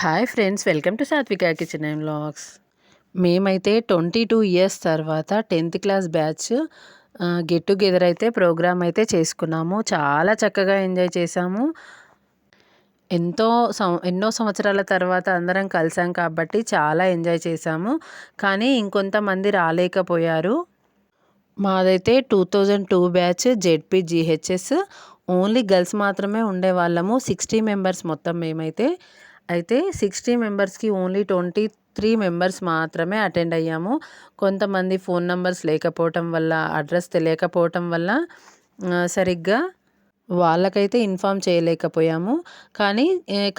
Hi friends welcome to Satvika kitchen and vlogs. మేమైతే twenty two years తర్వాత tenth class batch get together అయితే program అయితే చేసుకున్నాము. చాలా చక్కగా ఎంజాయ్ చేసాము ఎంతో సం ఎన్నో సంవత్సరాల తర్వాత అందరం కలిసాం కాబట్టి చాలా ఎంజాయ్ చేసాము కానీ ఇంకొంతమంది రాలేకపోయారు. మాదైతే two thousand two batch ZP GHS. Only girls మాత్రమే ఉండేవాళ్ళము. సిక్స్టీ మెంబర్స్ మొత్తం మేమైతే. అయితే సిక్స్టీ మెంబర్స్కి ఓన్లీ ట్వంటీ త్రీ మెంబర్స్ మాత్రమే అటెండ్ అయ్యాము. కొంతమంది ఫోన్ నెంబర్స్ లేకపోవటం వల్ల అడ్రస్ తెలియకపోవటం వల్ల సరిగ్గా వాళ్ళకైతే ఇన్ఫామ్ చేయలేకపోయాము. కానీ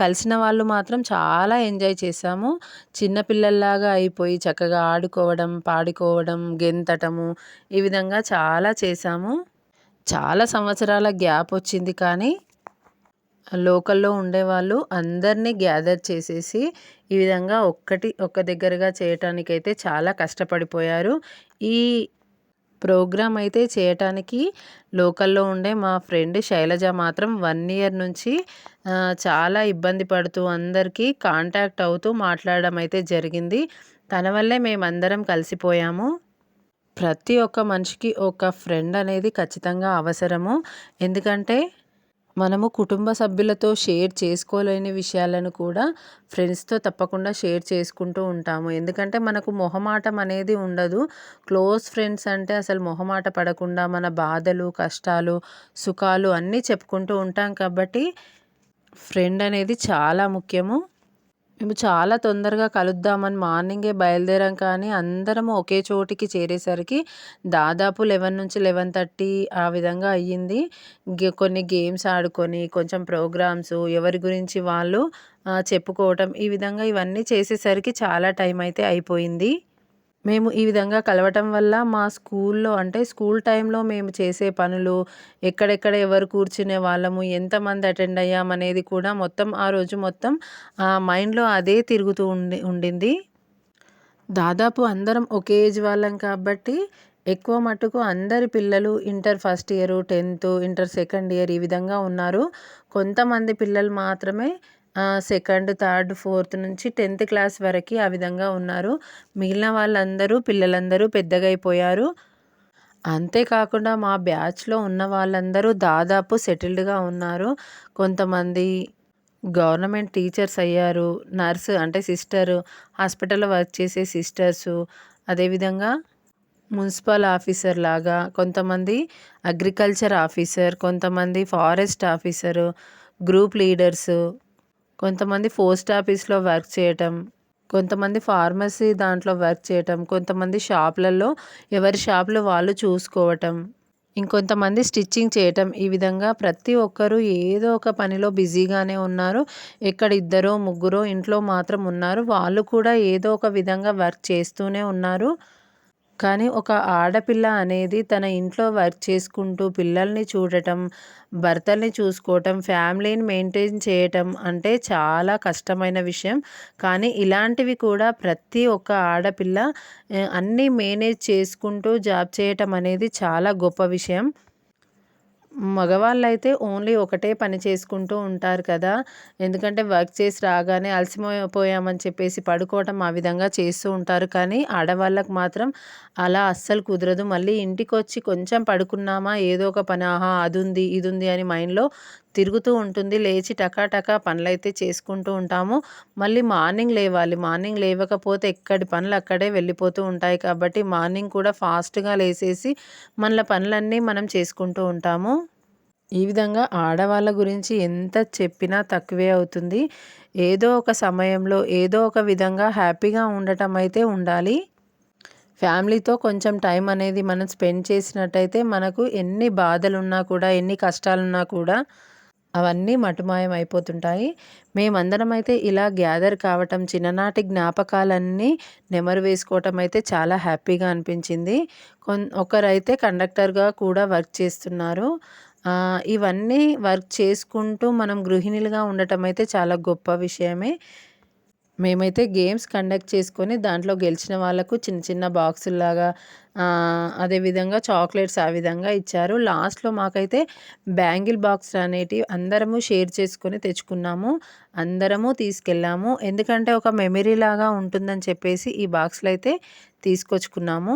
కలిసిన వాళ్ళు మాత్రం చాలా ఎంజాయ్ చేసాము చిన్నపిల్లల్లాగా అయిపోయి చక్కగా ఆడుకోవడం పాడుకోవడం గెంతటము ఈ విధంగా చాలా చేసాము చాలా సంవత్సరాల గ్యాప్ వచ్చింది కానీ లోకల్లో ఉండేవాళ్ళు అందరినీ గ్యాదర్ చేసేసి ఈ విధంగా ఒక్కటి ఒక్క దగ్గరగా చేయటానికైతే చాలా కష్టపడిపోయారు. ఈ ప్రోగ్రామ్ అయితే చేయటానికి లోకల్లో ఉండే మా ఫ్రెండ్ శైలజ మాత్రం వన్ ఇయర్ నుంచి చాలా ఇబ్బంది పడుతూ అందరికీ కాంటాక్ట్ అవుతూ మాట్లాడడం అయితే జరిగింది. తన వల్లే మేమందరం కలిసిపోయాము. ప్రతి ఒక్క మనిషికి ఒక ఫ్రెండ్ అనేది ఖచ్చితంగా అవసరము. ఎందుకంటే మనము కుటుంబ సభ్యులతో షేర్ చేసుకోలేని విషయాలను కూడా ఫ్రెండ్స్తో తప్పకుండా షేర్ చేసుకుంటూ ఉంటాము. ఎందుకంటే మనకు మొహమాటం అనేది ఉండదు. క్లోజ్ ఫ్రెండ్స్ అంటే అసలు మొహమాట పడకుండా మన బాధలు కష్టాలు సుఖాలు అన్నీ చెప్పుకుంటూ ఉంటాం కాబట్టి ఫ్రెండ్ అనేది చాలా ముఖ్యము. మేము చాలా తొందరగా కలుద్దామని మార్నింగే బయలుదేరాం కానీ అందరం ఒకే చోటికి చేరేసరికి దాదాపు లెవెన్ నుంచి లెవెన్ థర్టీ ఆ విధంగా అయ్యింది. కొన్ని గేమ్స్ ఆడుకొని కొంచెం ప్రోగ్రామ్స్ ఎవరి గురించి వాళ్ళు చెప్పుకోవటం ఈ విధంగా ఇవన్నీ చేసేసరికి చాలా టైం అయితే అయిపోయింది. మేము ఈ విధంగా కలవటం వల్ల మా స్కూల్లో అంటే స్కూల్ టైంలో మేము చేసే పనులు ఎక్కడెక్కడ ఎవరు కూర్చునే వాళ్ళము ఎంతమంది అటెండ్ అయ్యామనేది కూడా మొత్తం ఆ రోజు మొత్తం మైండ్లో అదే తిరుగుతూ ఉండి ఉండింది. దాదాపు అందరం ఒకే ఏజ్ వాళ్ళం కాబట్టి ఎక్కువ మటుకు అందరి పిల్లలు inter first year tenth inter second year ఈ విధంగా ఉన్నారు. కొంతమంది పిల్లలు మాత్రమే సెకండ్ థర్డ్ ఫోర్త్ నుంచి టెన్త్ క్లాస్ వరకు ఆ విధంగా ఉన్నారు. మిగిలిన వాళ్ళందరూ పిల్లలందరూ పెద్దగా అయిపోయారు అంతేకాకుండా మా బ్యాచ్లో ఉన్న వాళ్ళందరూ దాదాపు సెటిల్డ్గా ఉన్నారు. కొంతమంది గవర్నమెంట్ టీచర్స్ అయ్యారు నర్స్ అంటే సిస్టర్ హాస్పిటల్లో వర్క్ చేసే సిస్టర్సు అదేవిధంగా మున్సిపల్ ఆఫీసర్ లాగా కొంతమంది అగ్రికల్చర్ ఆఫీసర్ కొంతమంది ఫారెస్ట్ ఆఫీసరు గ్రూప్ లీడర్సు కొంతమంది పోస్ట్ ఆఫీస్లో వర్క్ చేయటం కొంతమంది ఫార్మసీ దాంట్లో వర్క్ చేయటం కొంతమంది షాపులలో ఎవరి షాపులు వాళ్ళు చూసుకోవటం ఇంకొంతమంది స్టిచ్చింగ్ చేయటం. ఈ విధంగా ప్రతి ఒక్కరూ ఏదో ఒక పనిలో బిజీగానే ఉన్నారు. ఎక్కడ ఇద్దరో ముగ్గురో ఇంట్లో మాత్రం ఉన్నారు. వాళ్ళు కూడా ఏదో ఒక విధంగా వర్క్ చేస్తూనే ఉన్నారు. కానీ ఒక ఆడపిల్ల అనేది తన ఇంట్లో వర్క్ చేసుకుంటూ పిల్లల్ని చూడటం భర్తల్ని చూసుకోవటం ఫ్యామిలీని మెయింటైన్ చేయటం అంటే చాలా కష్టమైన విషయం. కానీ ఇలాంటివి కూడా ప్రతి ఒక్క ఆడపిల్ల అన్నీ మేనేజ్ చేసుకుంటూ జాబ్ చేయటం అనేది చాలా గొప్ప విషయం. మగవాళ్ళు అయితే ఓన్లీ ఒకటే పని చేసుకుంటూ ఉంటారు కదా. ఎందుకంటే వర్క్ చేసి రాగానే అలసిపోయామని చెప్పేసి పడుకోవటం ఆ విధంగా చేస్తూ ఉంటారు. కానీ ఆడవాళ్ళకు మాత్రం అలా అస్సలు కుదరదు. మళ్ళీ ఇంటికి వచ్చి కొంచెం పడుకున్నామా ఏదో ఒక పని ఆహా అది ఉంది ఇది ఉంది అని మైండ్లో తిరుగుతూ ఉంటుంది. లేచి టకాటకా పనులైతే చేసుకుంటూ ఉంటాము. మళ్ళీ మార్నింగ్ లేవాలి. మార్నింగ్ లేవకపోతే ఎక్కడి పనులు అక్కడే వెళ్ళిపోతూ ఉంటాయి కాబట్టి మార్నింగ్ కూడా ఫాస్ట్గా లేసేసి మన పనులన్నీ మనం చేసుకుంటూ ఉంటాము. ఈ విధంగా ఆడవాళ్ళ గురించి ఎంత చెప్పినా తక్కువే అవుతుంది. ఏదో ఒక సమయంలో ఏదో ఒక విధంగా హ్యాపీగా ఉండటం అయితే ఉండాలి. ఫ్యామిలీతో కొంచెం టైం అనేది మనం స్పెండ్ చేసినట్టయితే మనకు ఎన్ని బాధలున్నా కూడా ఎన్ని కష్టాలున్నా కూడా అవన్నీ మటుమాయం అయిపోతుంటాయి మేమందరం అయితే ఇలా గ్యాదర్ కావటం చిన్ననాటి జ్ఞాపకాలన్నీ నెమరు వేసుకోవటం అయితే చాలా హ్యాపీగా అనిపించింది. కొన్ ఒకరైతే కండక్టర్గా కూడా వర్క్ చేస్తున్నారు. ఇవన్నీ వర్క్ చేసుకుంటూ మనం గృహిణులుగా ఉండటం అయితే చాలా గొప్ప విషయమే. మేమైతే గేమ్స్ కండక్ట్ చేసుకొని దాంట్లో గెలిచిన వాళ్ళకు చిన్న చిన్న బాక్సుల్లాగా అదేవిధంగా చాక్లెట్స్ ఆ విధంగా ఇచ్చారు. లాస్ట్లో మాకైతే బ్యాంగిల్ బాక్స్ అనేటివి అందరము షేర్ చేసుకొని తెచ్చుకున్నాము. అందరము తీసుకెళ్ళాము. ఎందుకంటే ఒక మెమరీ లాగా ఉంటుందని చెప్పేసి ఈ బాక్స్లు అయితే తీసుకొచ్చుకున్నాము.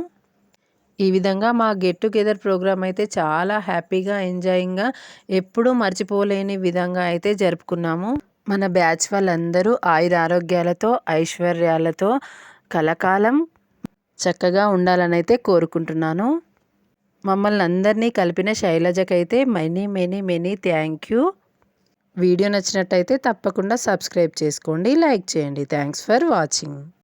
ఈ విధంగా మా గెట్ టుగెదర్ ప్రోగ్రామ్ అయితే చాలా హ్యాపీగా ఎంజాయింగ్గా ఎప్పుడూ మర్చిపోలేని విధంగా అయితే జరుపుకున్నాము. మన బ్యాచ్ వాళ్ళందరూ ఆయుర ఆరోగ్యాలతో ఐశ్వర్యాలతో కలకాలం చక్కగా ఉండాలని అయితే కోరుకుంటున్నాను. మమ్మల్ని అందరినీ కలిపిన శైలజకైతే many many many thank you. Video నచ్చినట్టయితే తప్పకుండా సబ్స్క్రైబ్ చేసుకోండి లైక్ చేయండి. Thanks for watching.